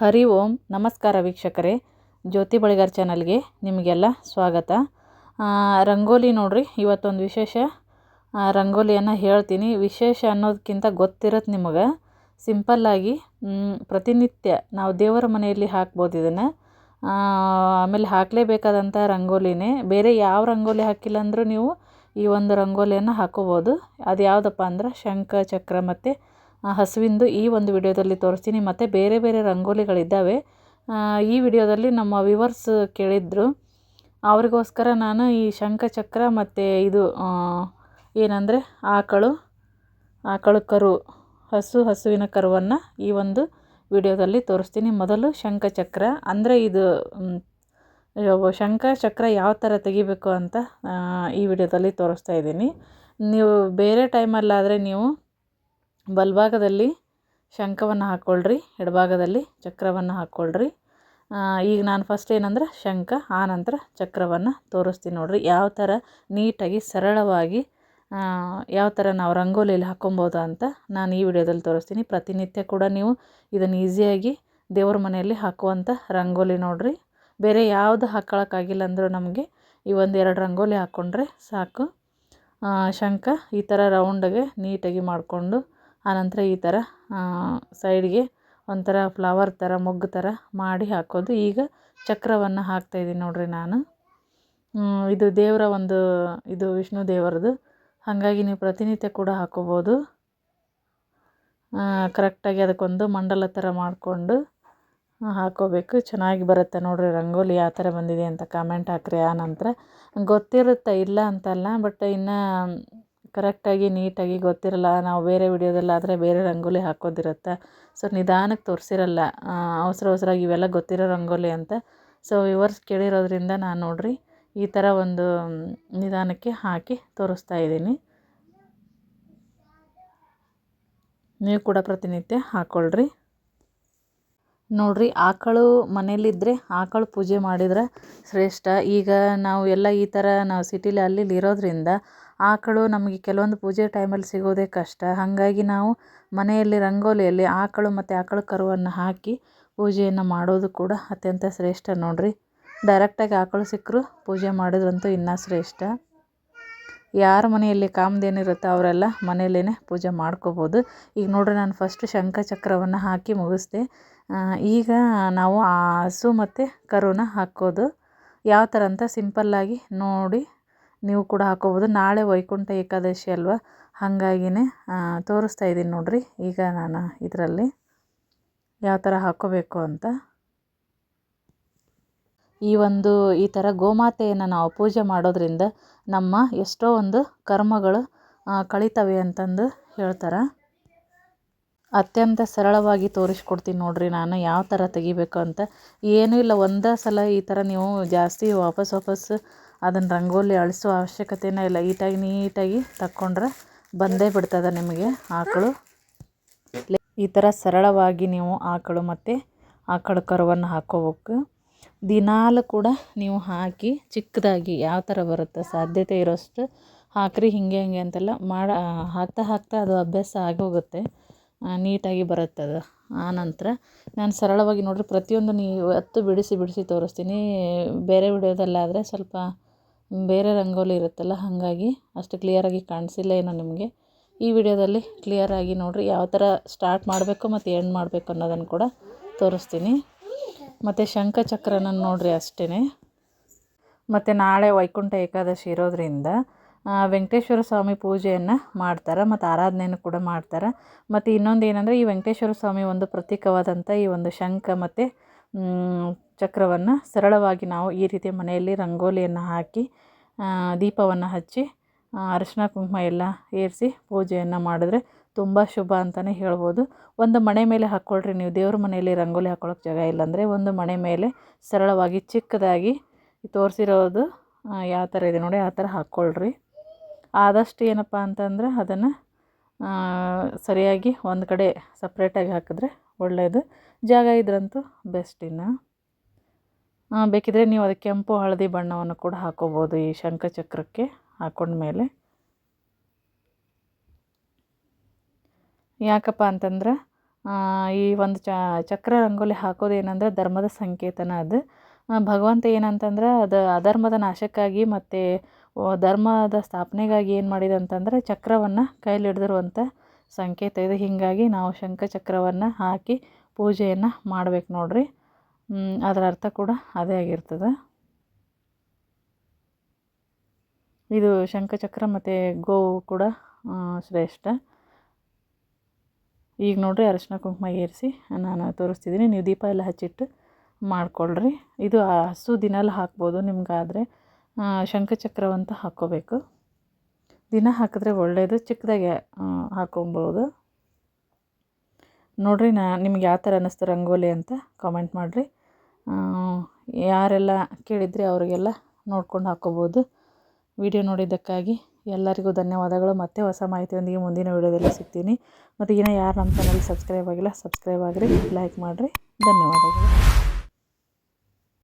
ಹರಿ ಓಂ. ನಮಸ್ಕಾರ ವೀಕ್ಷಕರೇ. ಜ್ಯೋತಿ ಬಳಿಗಾರ್ ಚಾನಲ್ಗೆ ನಿಮಗೆಲ್ಲ ಸ್ವಾಗತ. ರಂಗೋಲಿ ನೋಡ್ರಿ, ಇವತ್ತೊಂದು ವಿಶೇಷ. ರಂಗೋಲಿಯನ್ನು ಹೇಳ್ತೀನಿ. ವಿಶೇಷ ಅನ್ನೋದಕ್ಕಿಂತ ಗೊತ್ತಿರತ್ತೆ ನಿಮಗೆ. ಸಿಂಪಲ್ಲಾಗಿ ಪ್ರತಿನಿತ್ಯ ನಾವು ದೇವರ ಮನೆಯಲ್ಲಿ ಹಾಕ್ಬೋದು ಇದನ್ನು. ಆಮೇಲೆ ಹಾಕಲೇಬೇಕಾದಂಥ ರಂಗೋಲಿನೇ. ಬೇರೆ ಯಾವ ರಂಗೋಲಿ ಹಾಕಿಲ್ಲ ಅಂದರೂ ನೀವು ಈ ಒಂದು ರಂಗೋಲಿಯನ್ನು ಹಾಕೋಬೋದು. ಅದು ಯಾವುದಪ್ಪ ಅಂದ್ರೆ ಶಂಖ, ಚಕ್ರ ಮತ್ತು ಹಸುವಿಂದು ಈ ಒಂದು ವಿಡಿಯೋದಲ್ಲಿ ತೋರಿಸ್ತೀನಿ. ಮತ್ತು ಬೇರೆ ಬೇರೆ ರಂಗೋಲಿಗಳಿದ್ದಾವೆ. ಈ ವಿಡಿಯೋದಲ್ಲಿ ನಮ್ಮ ವಿವರ್ಸ್ ಕೇಳಿದ್ರು. ಅವ್ರಿಗೋಸ್ಕರ ನಾನು ಈ ಶಂಖಚಕ್ರ ಮತ್ತು ಇದು ಏನಂದರೆ ಆಕಳು ಆಕಳು ಕರು, ಹಸು ಹಸುವಿನ ಕರುವನ್ನು ಈ ಒಂದು ವಿಡಿಯೋದಲ್ಲಿ ತೋರಿಸ್ತೀನಿ. ಮೊದಲು ಶಂಖಚಕ್ರ, ಅಂದರೆ ಇದು ಶಂಖ ಚಕ್ರ ಯಾವ ಥರ ತೆಗಿಬೇಕು ಅಂತ ಈ ವಿಡಿಯೋದಲ್ಲಿ ತೋರಿಸ್ತಾ ಇದ್ದೀನಿ. ನೀವು ಬೇರೆ ಟೈಮಲ್ಲಾದರೆ ನೀವು ಬಲಭಾಗದಲ್ಲಿ ಶಂಖವನ್ನು ಹಾಕ್ಕೊಳ್ರಿ, ಎಡಭಾಗದಲ್ಲಿ ಚಕ್ರವನ್ನು ಹಾಕ್ಕೊಳ್ರಿ. ಈಗ ನಾನು ಫಸ್ಟ್ ಏನಂದ್ರೆ ಶಂಖ, ಆ ನಂತರ ಚಕ್ರವನ್ನು ತೋರಿಸ್ತೀನಿ ನೋಡಿರಿ. ಯಾವ ಥರ ನೀಟಾಗಿ, ಸರಳವಾಗಿ ಯಾವ ಥರ ನಾವು ರಂಗೋಲಿಯಲ್ಲಿ ಹಾಕ್ಕೊಬೋದು ಅಂತ ನಾನು ಈ ವಿಡಿಯೋದಲ್ಲಿ ತೋರಿಸ್ತೀನಿ. ಪ್ರತಿನಿತ್ಯ ಕೂಡ ನೀವು ಇದನ್ನು ಈಸಿಯಾಗಿ ದೇವ್ರ ಮನೆಯಲ್ಲಿ ಹಾಕುವಂಥ ರಂಗೋಲಿ ನೋಡಿರಿ. ಬೇರೆ ಯಾವುದು ಹಾಕ್ಕೊಳಕ್ಕಾಗಿಲ್ಲ ಅಂದರೂ ನಮಗೆ ಈ ಒಂದು ಎರಡು ರಂಗೋಲಿ ಹಾಕ್ಕೊಂಡ್ರೆ ಸಾಕು. ಶಂಖ ಈ ಥರ ರೌಂಡಗೆ ನೀಟಾಗಿ ಮಾಡಿಕೊಂಡು ಆನಂತರ ಈ ಥರ ಸೈಡ್ಗೆ ಒಂಥರ ಫ್ಲವರ್ ಥರ, ಮೊಗ್ಗು ಥರ ಮಾಡಿ ಹಾಕೋದು. ಈಗ ಚಕ್ರವನ್ನು ಹಾಕ್ತಾಯಿದ್ದೀನಿ ನೋಡಿರಿ ನಾನು. ಇದು ದೇವರ ಒಂದು, ಇದು ವಿಷ್ಣು ದೇವರದು. ಹಾಗಾಗಿ ನೀವು ಪ್ರತಿನಿತ್ಯ ಕೂಡ ಹಾಕೋಬೋದು. ಕರೆಕ್ಟಾಗಿ ಅದಕ್ಕೊಂದು ಮಂಡಲ ಥರ ಮಾಡಿಕೊಂಡು ಹಾಕೋಬೇಕು. ಚೆನ್ನಾಗಿ ಬರುತ್ತೆ ನೋಡಿರಿ ರಂಗೋಲಿ ಯಾವ ಥರ ಬಂದಿದೆ ಅಂತ ಕಾಮೆಂಟ್ ಹಾಕ್ರಿ ಆ ನಂತರ. ಗೊತ್ತಿರುತ್ತೆ ಇಲ್ಲ ಅಂತಲ್ಲ, ಬಟ್ ಇನ್ನು ಕರೆಕ್ಟಾಗಿ, ನೀಟಾಗಿ ಗೊತ್ತಿರಲ್ಲ. ನಾವು ಬೇರೆ ವಿಡಿಯೋದಲ್ಲಾದರೆ ಬೇರೆ ರಂಗೋಲಿ ಹಾಕೋದಿರುತ್ತೆ ಸೊ, ನಿಧಾನಕ್ಕೆ ತೋರಿಸಿರಲ್ಲ. ಅವಸರ ಅವಸರಾಗಿ ಇವೆಲ್ಲ ಗೊತ್ತಿರೋ ರಂಗೋಲಿ ಅಂತ. ಸೊ ವಿವರ್ಸ್ ಕೇಳಿರೋದ್ರಿಂದ ನಾನು ನೋಡಿರಿ, ಈ ಥರ ಒಂದು ನಿಧಾನಕ್ಕೆ ಹಾಕಿ ತೋರಿಸ್ತಾ ಇದ್ದೀನಿ. ನೀವು ಕೂಡ ಪ್ರತಿನಿತ್ಯ ಹಾಕ್ಕೊಳ್ರಿ ನೋಡಿರಿ, ಆಕಳು ಮನೆಯಲ್ಲಿದ್ದರೆ ಆಕಳು ಪೂಜೆ ಮಾಡಿದರೆ ಶ್ರೇಷ್ಠ. ಈಗ ನಾವು ಎಲ್ಲ ಈ ಥರ ನಾವು ಸಿಟಿಲಿ ಅಲ್ಲಿ ಇರೋದ್ರಿಂದ ಆಕಳು ನಮಗೆ ಕೆಲವೊಂದು ಪೂಜೆ ಟೈಮಲ್ಲಿ ಸಿಗೋದೇ ಕಷ್ಟ. ಹಾಗಾಗಿ ನಾವು ಮನೆಯಲ್ಲಿ, ರಂಗೋಲಿಯಲ್ಲಿ ಆಕಳು ಮತ್ತು ಆಕಳು ಕರುವನ್ನು ಹಾಕಿ ಪೂಜೆಯನ್ನು ಮಾಡೋದು ಕೂಡ ಅತ್ಯಂತ ಶ್ರೇಷ್ಠ ನೋಡಿರಿ. ಡೈರೆಕ್ಟಾಗಿ ಆಕಳು ಸಿಕ್ಕರೂ ಪೂಜೆ ಮಾಡಿದ್ರಂತೂ ಇನ್ನೂ ಶ್ರೇಷ್ಠ. ಯಾರ ಮನೆಯಲ್ಲಿ ಕಾಮಧೇನಿರುತ್ತೋ ಅವರೆಲ್ಲ ಮನೆಯಲ್ಲೇ ಪೂಜೆ ಮಾಡ್ಕೋಬೋದು. ಈಗ ನೋಡಿರಿ ನಾನು ಫಸ್ಟ್ ಶಂಖ ಚಕ್ರವನ್ನು ಹಾಕಿ ಮುಗಿಸ್ದೆ. ಈಗ ನಾವು ಆ ಹಸು ಮತ್ತು ಕರುನ ಹಾಕೋದು. ಯಾವ ಥರ ಅಂತ ಸಿಂಪಲ್ಲಾಗಿ ನೋಡಿ ನೀವು ಕೂಡ ಹಾಕ್ಕೋಬೋದು ನಾಳೆ ವೈಕುಂಠ ಏಕಾದಶಿ ಅಲ್ವಾ? ಹಾಗಾಗಿನೇ ತೋರಿಸ್ತಾ ಇದ್ದೀನಿ ನೋಡಿರಿ. ಈಗ ನಾನು ಇದರಲ್ಲಿ ಯಾವ ಥರ ಹಾಕ್ಕೋಬೇಕು ಅಂತ. ಈ ಒಂದು, ಈ ಥರ ಗೋಮಾತೆಯನ್ನು ನಾವು ಪೂಜೆ ಮಾಡೋದ್ರಿಂದ ನಮ್ಮ ಎಷ್ಟೋ ಒಂದು ಕರ್ಮಗಳು ಕಳೀತವೆ ಅಂತಂದು ಹೇಳ್ತಾರೆ. ಅತ್ಯಂತ ಸರಳವಾಗಿ ತೋರಿಸ್ಕೊಡ್ತೀನಿ ನೋಡಿರಿ ನಾನು ಯಾವ ಥರ ತೆಗಿಬೇಕು ಅಂತ. ಏನೂ ಇಲ್ಲ, ಒಂದೇ ಸಲ ಈ ಥರ ನೀವು ಜಾಸ್ತಿ ವಾಪಸ್ ವಾಪಸ್ ಅದನ್ನು ರಂಗೋಲಿ ಅಳಿಸೋ ಅವಶ್ಯಕತೆನೇ ಇಲ್ಲ. ಈಟಾಗಿ ನೀಟಾಗಿ ತಕ್ಕೊಂಡ್ರೆ ಬಂದೇ ಬಿಡ್ತದೆ ನಿಮಗೆ ಆಕಳು. ಈ ಥರ ಸರಳವಾಗಿ ನೀವು ಆಕಳು ಮತ್ತು ಆಕಳು ಕರುವನ್ನು ಹಾಕೋಬೇಕು. ದಿನಾಲು ಕೂಡ ನೀವು ಹಾಕಿ ಚಿಕ್ಕದಾಗಿ ಯಾವ ಥರ ಬರುತ್ತೆ ಸಾಧ್ಯತೆ ಇರೋಷ್ಟು ಹಾಕ್ರಿ, ಹಿಂಗೆ ಹಿಂಗೆ ಅಂತೆಲ್ಲ ಮಾಡ, ಹಾಕ್ತಾ ಹಾಕ್ತಾ ಅದು ಅಭ್ಯಾಸ ಆಗೋಗುತ್ತೆ. ನೀಟಾಗಿ ಬರುತ್ತೆ ಅದು. ಆನಂತರ ನಾನು ಸರಳವಾಗಿ ನೋಡಿರಿ ಪ್ರತಿಯೊಂದು ನೀವು ಹತ್ತು ಬಿಡಿಸಿ ಬಿಡಿಸಿ ತೋರಿಸ್ತೀನಿ. ಬೇರೆ ವಿಡಿಯೋದಲ್ಲಾದರೆ ಸ್ವಲ್ಪ ಬೇರೆ ರಂಗೋಲಿ ಇರುತ್ತಲ್ಲ, ಹಾಗಾಗಿ ಅಷ್ಟು ಕ್ಲಿಯರಾಗಿ ಕಾಣಿಸಿಲ್ಲ ಏನೋ ನಿಮಗೆ. ಈ ವಿಡಿಯೋದಲ್ಲಿ ಕ್ಲಿಯರಾಗಿ ನೋಡಿರಿ ಯಾವ ಥರ ಸ್ಟಾರ್ಟ್ ಮಾಡಬೇಕು ಮತ್ತು ಎಂಡ್ ಮಾಡಬೇಕು ಅನ್ನೋದನ್ನು ಕೂಡ ತೋರಿಸ್ತೀನಿ. ಮತ್ತು ಶಂಖ ಚಕ್ರನ ನೋಡಿರಿ ಅಷ್ಟೇ ಮತ್ತು ನಾಳೆ ವೈಕುಂಠ ಏಕಾದಶಿ ಇರೋದರಿಂದ ವೆಂಕಟೇಶ್ವರ ಸ್ವಾಮಿ ಪೂಜೆಯನ್ನು ಮಾಡ್ತಾರೆ, ಮತ್ತು ಆರಾಧನೆಯನ್ನು ಕೂಡ ಮಾಡ್ತಾರೆ. ಮತ್ತು ಇನ್ನೊಂದು ಏನಂದರೆ ಈ ವೆಂಕಟೇಶ್ವರ ಸ್ವಾಮಿ ಒಂದು ಪ್ರತೀಕವಾದಂಥ ಈ ಒಂದು ಶಂಖ ಮತ್ತು ಚಕ್ರವನ್ನು ಸರಳವಾಗಿ ನಾವು ಈ ರೀತಿ ಮನೆಯಲ್ಲಿ ರಂಗೋಲಿಯನ್ನು ಹಾಕಿ ದೀಪವನ್ನು ಹಚ್ಚಿ ಅರಿಶಿನ, ಕುಂಕುಮ ಎಲ್ಲ ಏರಿಸಿ ಪೂಜೆಯನ್ನು ಮಾಡಿದ್ರೆ ತುಂಬ ಶುಭ ಅಂತಲೇ ಹೇಳ್ಬೋದು. ಒಂದು ಮನೆ ಮೇಲೆ ಹಾಕ್ಕೊಳ್ರಿ ನೀವು ದೇವ್ರ ಮನೆಯಲ್ಲಿ ರಂಗೋಲಿ ಹಾಕ್ಕೊಳ್ಳೋಕೆ ಜಾಗ ಇಲ್ಲಾಂದರೆ ಒಂದು ಮನೆ ಮೇಲೆ ಸರಳವಾಗಿ ಚಿಕ್ಕದಾಗಿ ತೋರಿಸಿರೋದು ಯಾವ ಥರ ಇದೆ ನೋಡಿ, ಆ ಥರ ಹಾಕ್ಕೊಳ್ರಿ ಆದಷ್ಟು ಏನಪ್ಪ ಅಂತಂದ್ರೆ ಅದನ್ನು ಸರಿಯಾಗಿ ಒಂದು ಕಡೆ ಸಪ್ರೇಟಾಗಿ ಹಾಕಿದ್ರೆ ಒಳ್ಳೆಯದು ಜಾಗ ಇದ್ರಂತೂ ಬೆಸ್ಟ್ ಇನ್ನು. ಬೇಕಿದ್ದರೆ ನೀವು ಅದಕ್ಕೆ ಕೆಂಪು ಹಳದಿ ಬಣ್ಣವನ್ನು ಕೂಡ ಹಾಕೋಬೋದು ಈ ಶಂಖಚಕ್ರಕ್ಕೆ ಹಾಕೊಂಡ್ಮೇಲೆ. ಯಾಕಪ್ಪ ಅಂತಂದ್ರೆ ಈ ಒಂದು ಚಕ್ರ ರಂಗೋಲಿ ಹಾಕೋದೇನಂದ್ರೆ ಧರ್ಮದ ಸಂಕೇತನ ಅದು. ಭಗವಂತ ಏನಂತಂದ್ರೆ ಅದು ಅಧರ್ಮದ ನಾಶಕ್ಕಾಗಿ ಮತ್ತು ಧರ್ಮದ ಸ್ಥಾಪನೆಗಾಗಿ ಏನು ಮಾಡಿದೆ ಅಂತಂದರೆ ಚಕ್ರವನ್ನು ಕೈಲಿ ಹಿಡ್ದಿರುವಂಥ ಸಂಕೇತ ಇದು. ಹೀಗಾಗಿ ನಾವು ಶಂಖಚಕ್ರವನ್ನು ಹಾಕಿ ಪೂಜೆಯನ್ನು ಮಾಡ್ಬೇಕು ನೋಡ್ರಿ. ಅದರ ಅರ್ಥ ಕೂಡ ಅದೇ ಆಗಿರ್ತದೆ. ಇದು ಶಂಖಚಕ್ರ ಮತ್ತು ಗೋವು ಕೂಡ ಶ್ರೇಷ್ಠ. ಈಗ ನೋಡಿರಿ ಅರಶಿನ ಕುಂಕುಮ ಏರಿಸಿ ನಾನು ತೋರಿಸ್ತಿದ್ದೀನಿ ನೀವು ದೀಪ ಎಲ್ಲ ಹಚ್ಚಿಟ್ಟು ಮಾಡ್ಕೊಳ್ರಿ. ಇದು ಹಸು ದಿನಲ್ಲಿ ಹಾಕ್ಬೋದು ನಿಮ್ಗಾದರೆ. ಶಂಖಚಕ್ರವಂತ ಹಾಕ್ಕೋಬೇಕು. ದಿನ ಹಾಕಿದ್ರೆ ಒಳ್ಳೆಯದು ಚಿಕ್ಕದಾಗೆ ಹಾಕೊಬೋದು ನೋಡಿರಿ ನಾ ನಿಮ್ಗೆ ಯಾವ ಥರ ಅನ್ನಿಸ್ತು ರಂಗೋಲಿ ಅಂತ ಕಾಮೆಂಟ್ ಮಾಡಿರಿ. ಯಾರೆಲ್ಲ ಕೇಳಿದರೆ ಅವರಿಗೆಲ್ಲ ನೋಡ್ಕೊಂಡು ಹಾಕ್ಕೋಬೋದು ವಿಡಿಯೋ ನೋಡಿದ್ದಕ್ಕಾಗಿ ಎಲ್ಲರಿಗೂ ಧನ್ಯವಾದಗಳು. ಮತ್ತೆ ಹೊಸ ಮಾಹಿತಿಯೊಂದಿಗೆ ಮುಂದಿನ ವಿಡಿಯೋದಲ್ಲಿ ಸಿಗ್ತೀನಿ. ಮತ್ತು ಇನ್ನೂ ಯಾರು ನಮ್ಮ ಚಾನಲ್ ಸಬ್ಸ್ಕ್ರೈಬ್ ಆಗಿಲ್ಲ ಸಬ್ಸ್ಕ್ರೈಬ್ ಆಗಿರಿ ಲೈಕ್ ಮಾಡಿರಿ. ಧನ್ಯವಾದಗಳು.